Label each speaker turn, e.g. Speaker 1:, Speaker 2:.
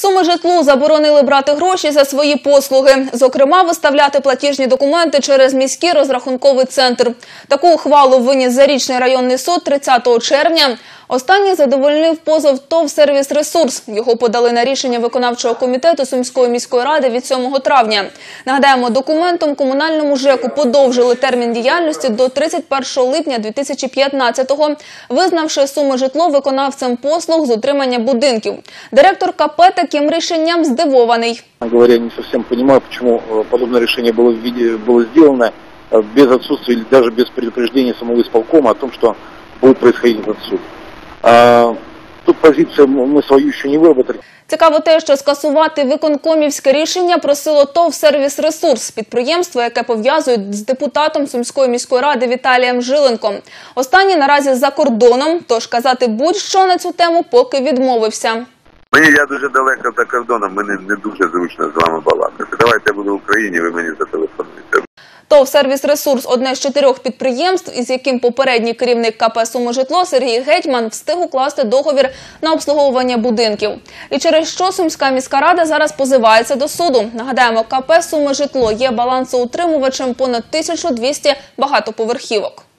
Speaker 1: Суми житлу заборонили брати гроші за свої послуги, зокрема, виставляти платіжні документи через міський розрахунковий центр. Таку ухвалу виніс зарічний районний суд 30 червня. Останній задовольнив позов ТОВ «Сервіс Ресурс». Його подали на рішення виконавчого комітету Сумської міської ради від 7 травня. Нагадаємо, документом комунальному ЖЕКу подовжили термін діяльності до 31 липня 2015-го, визнавши суми житло виконавцем послуг з утримання будинків. Директор КП таким рішенням здивований.
Speaker 2: Честно говоря, не совсем понимаю, почему э, подобное решение было, в виде- было сделано э, без отсутствия или даже без предупреждения самого исполкома о том, что будет происходить этот суд. Тут позицию м- мы свою еще не выработали.
Speaker 1: Цікаво те, що скасувати виконкомівське рішення просило ТОВ «Сервіс Ресурс» – підприємство, яке пов'язують з депутатом Сумської міської ради Віталієм Жиленком. Останній наразі за кордоном, тож казати будь-що на цю тему поки відмовився.
Speaker 3: Мені я дуже далеко за кордоном, мені не дуже зручно з вами балакати. Давайте я буду в Україні, ви мені зателефонуєте.
Speaker 1: ТОВ «Сервіс Ресурс» – одне з чотирьох підприємств, із яким попередній керівник КП «Суможитло» Сергій Гетьман встиг укласти договір на обслуговування будинків. І через що Сумська міська рада зараз позивається до суду. Нагадаємо, КП «Суможитло» є балансоутримувачем понад 1200 багатоповерхівок.